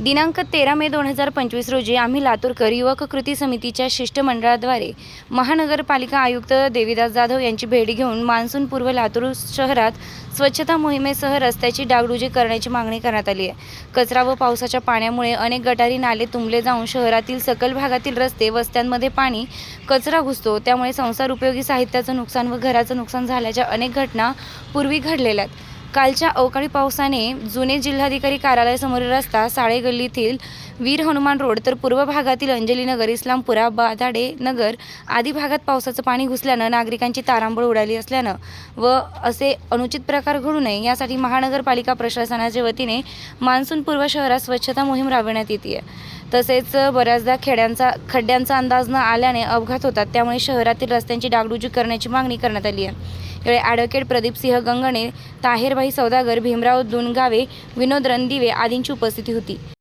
दिनांक तेरा मे दोन हजार पंचवीस रोजी आम्ही लातूरकर युवक कृती समितीच्या शिष्टमंडळाद्वारे महानगरपालिका आयुक्त देवीदास जाधव यांची भेट घेऊन मान्सूनपूर्व लातूर शहरात स्वच्छता मोहिमेसह रस्त्याची डागडुजी करण्याची मागणी करण्यात आली आहे. कचरा व पावसाच्या पाण्यामुळे अनेक गटारी नाले तुंबले जाऊन शहरातील सकल भागातील रस्ते वस्त्यांमध्ये पाणी कचरा घुसतो. त्यामुळे संसार उपयोगी साहित्याचं नुकसान व घराचं नुकसान झाल्याच्या अनेक घटना पूर्वी घडलेल्या आहेत. कालच्या अवकाळी पावसाने जुने जिल्हाधिकारी कार्यालयासमोरील रस्ता साळेगल्लीतील वीर हनुमान रोड तर पूर्व भागातील अंजलीनगर इस्लामपुरा बादाडे नगर आदी भागात पावसाचं पाणी घुसल्यानं नागरिकांची तारांबळ उडाली असल्यानं व असे अनुचित प्रकार घडू नये यासाठी महानगरपालिका प्रशासनाच्या वतीने मान्सूनपूर्व शहरात स्वच्छता मोहीम राबविण्यात येते तसेच बऱ्याचदा खेड्यांचा खड्ड्यांचा अंदाज न आल्याने अपघात होतात त्यामुळे शहरातील रस्त्यांची डागडुजी करण्याची मागणी करण्यात आली आहे. यावेळी ॲडव्होकेट प्रदीपसिंह गंगणे ताहेरबाई सौदागर भीमराव दुनगावे विनोद रणदिवे आदींची उपस्थिती होती.